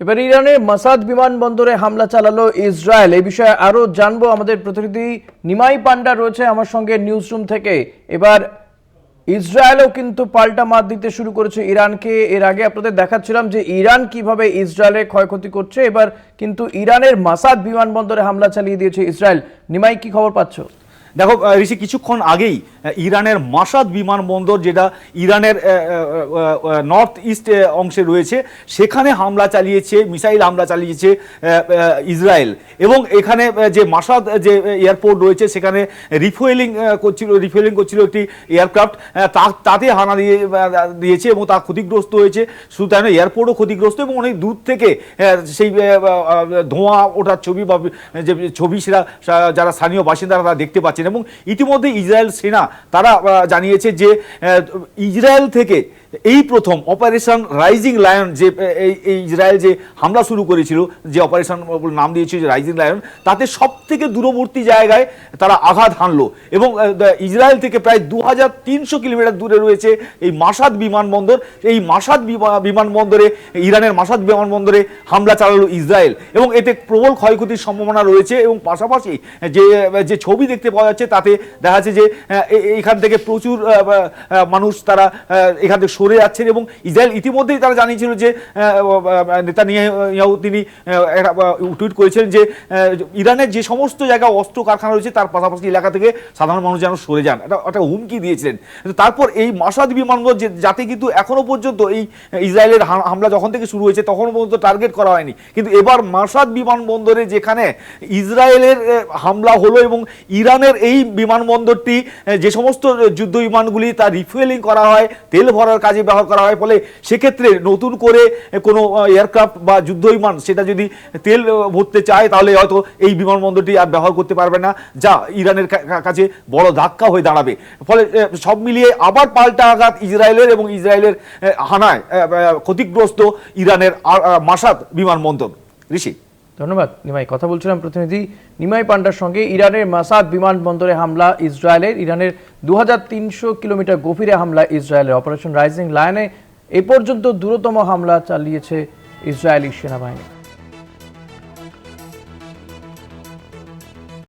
এবার ইরানের মাসাদ বিমানবন্দরে হামলা চালালো ইসরায়েল। এই বিষয়ে আরও জানব আমাদের প্রতিনিধি নিমাই পান্ডা রয়েছে আমার সঙ্গে নিউজ রুম থেকে। এবার ইসরায়েলও কিন্তু পাল্টা মাত দিতে শুরু করেছে ইরানকে। এর আগে আপনাদের দেখাচ্ছিলাম যে ইরান কীভাবে ইসরায়েলের ক্ষয়ক্ষতি করছে। এবার কিন্তু ইরানের মাসাদ বিমানবন্দরে হামলা চালিয়ে দিয়েছে ইসরায়েল। নিমাই, কি খবর পাচ্ছ? দেখো ঋষি, কিছুক্ষণ আগেই ইরানের মাসাদ বিমানবন্দর যেটা ইরানের নর্থ ইস্ট অংশে রয়েছে, সেখানে হামলা চালিয়েছে, মিসাইল হামলা চালিয়েছে ইসরায়েল। এবং এখানে যে মাসাদ যে এয়ারপোর্ট রয়েছে, সেখানে রিফুয়েলিং করছিল রিফুয়েলিং করছিল একটি এয়ারক্রাফট তা, তাতে হানা দিয়ে দিয়েছে এবং তা ক্ষতিগ্রস্ত হয়েছে। শুধু তাই এয়ারপোর্টও ক্ষতিগ্রস্ত এবং অনেক দূর থেকে সেই ধোঁয়া ওঠার ছবি বা, যে ছবি সেটা যারা স্থানীয় বাসিন্দারা তারা দেখতে পাচ্ছেন। এবং ইতিমধ্যে ইসরায়েল সেনা তারা জানিয়েছে যে ইসরায়েল থেকে এই প্রথম অপারেশন রাইজিং লায়ন যে এই ইসরায়েল যে হামলা শুরু করেছিল, যে অপারেশন নাম দিয়েছিল যে রাইজিং লায়ন, তাতে সব থেকে দূরবর্তী জায়গায় তারা আঘাত হানলো। এবং ইসরায়েল থেকে প্রায় দু হাজার তিনশো কিলোমিটার দূরে রয়েছে এই মাসাদ বিমানবন্দর। এই মাসাদ বিমা- বিমানবন্দরে, ইরানের মাসাদ বিমানবন্দরে হামলা চালালো ইসরায়েল। এবং এতে প্রবল ক্ষয়ক্ষতির সম্ভাবনা রয়েছে এবং পাশাপাশি যে যে ছবি দেখতে পাওয়া যাচ্ছে, তাতে দেখা যাচ্ছে যে এখান থেকে প্রচুর মানুষ তারা এখান থেকে সরে যাচ্ছেন এবং ইসরায়েল ইতিমধ্যেই তারা জানিয়েছিল যে নেতা নিয়াহু তিনি টুইট করেছিলেন যে ইরানের যে সমস্ত জায়গায় অস্ত্র কারখানা রয়েছে তার পাশাপাশি এলাকা থেকে সাধারণ মানুষ যেন সরে যান। এটা, একটা হুমকি দিয়েছিলেন। তারপর এই মাসাদ বিমানবন্দর যে- যাতে কিন্তু এখনও পর্যন্ত এই ইসরায়েলের হামলা যখন থেকে শুরু হয়েছে তখন পর্যন্ত টার্গেট করা হয়নি। কিন্তু এবার মাসাদ বিমানবন্দরে যেখানে ইসরায়েলের হামলা হলো এবং ইরানের এই বিমানবন্দরটি যে সমস্ত যুদ্ধ বিমানগুলি তার রিফুয়েলিং করা হয়, তেল ভরার কাজে ব্যবহার করা হয়। ফলে সেক্ষেত্রে নতুন করে কোনো এয়ারক্রাফট বা যুদ্ধ বিমান সেটা যদি তেল ভরতে চায়, তাহলে হয়তো এই বিমানবন্দরটি আর ব্যবহার করতে পারবে না। যা ইরানের কাছে বড় ধাক্কা হয়ে দাঁড়াবে। ফলে সব মিলিয়ে আবার পাল্টা আঘাত ইসরায়েলের এবং ইসরায়েলের হানায় ক্ষতিগ্রস্ত ইরানের মাসাদ বিমানবন্দর। ঋষি। ধন্যবাদ। নিমাই, কথা বলছিলাম প্রতিনিধি নিমাই পান্ডার সঙ্গে ইরানের মাসাদ বিমানবন্দরে হামলা ইসরায়েলের। ইরানের দু হাজার তিনশো কিলোমিটার গভীরে হামলা ইসরায়েলের। অপারেশন রাইজিং লাইনে এ পর্যন্ত দ্রুততম হামলা চালিয়েছে ইসরায়েলি সেনাবাহিনী।